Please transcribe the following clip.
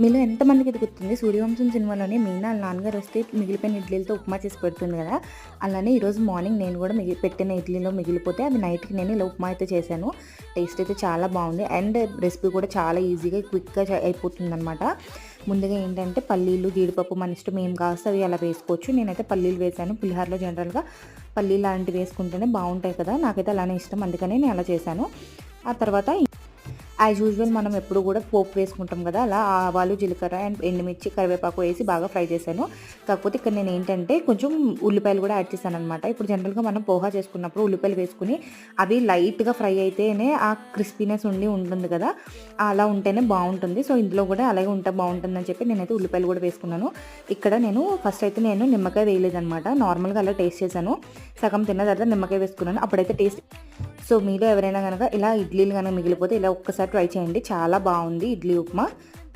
మీలో ఎంతమందికి ఇది గుర్తుంది? సూర్యవంశం సినిమాలోనే మీనా నాన్నగారు వస్తే మిగిలిపోయిన ఇడ్లీలతో ఉప్మా చేసి పెడుతుంది కదా? అలానే ఈరోజు మార్నింగ్ నేను కూడా మిగిలి పెట్టిన ఇడ్లీలో మిగిలిపోతే అవి నైట్కి నేను ఇలా ఉప్మా అయితే చేశాను. టేస్ట్ అయితే చాలా బాగుంది. అండ్ రెసిపీ కూడా చాలా ఈజీగా క్విక్గా అయిపోతుంది అనమాట ముందుగా ఏంటంటే పల్లీలు జీడిపప్పు మన ఇష్టం ఏం కాస్త అవి అలా వేసుకోవచ్చు. నేనైతే పల్లీలు వేసాను పులిహారలో జనరల్గా పల్లీలు లాంటివి వేసుకుంటేనే బాగుంటాయి కదా? నాకైతే అలానే ఇష్టం. అందుకనే నేను అలా చేశాను. ఆ తర్వాత యాజ్ యూజువల్ మనం ఎప్పుడు కూడా పోపు వేసుకుంటాం కదా అలా ఆవాలు జీలకర్ర అండ్ ఎండుమిర్చి కరివేపాకు వేసి బాగా ఫ్రై చేశాను. కాకపోతే ఇక్కడ నేను ఏంటంటే కొంచెం ఉల్లిపాయలు కూడా యాడ్ చేశాను అనమాట ఇప్పుడు జనరల్గా మనం పోహా చేసుకున్నప్పుడు ఉల్లిపాయలు వేసుకుని అవి లైట్గా ఫ్రై అయితేనే ఆ క్రిస్పీనెస్ ఉండి ఉంటుంది కదా అలా ఉంటేనే బాగుంటుంది. సో ఇందులో కూడా అలాగే ఉంటే బాగుంటుందని చెప్పి నేనైతే ఉల్లిపాయలు కూడా వేసుకున్నాను. ఇక్కడ నేను ఫస్ట్ అయితే నేను నిమ్మకాయ వేయలేదనమాట నార్మల్గా అలా టేస్ట్ చేశాను. సగం తిన్న తర్వాత నిమ్మకాయ వేసుకున్నాను. అప్పుడైతే టేస్ట్ సో మీలో ఎవరైనా కనుక ఇలా ఇడ్లీలు కనుక మిగిలిపోతే ఇలా ఒక్కసారి ట్రై చేయండి. చాలా బాగుంది ఇడ్లీ ఉప్మా.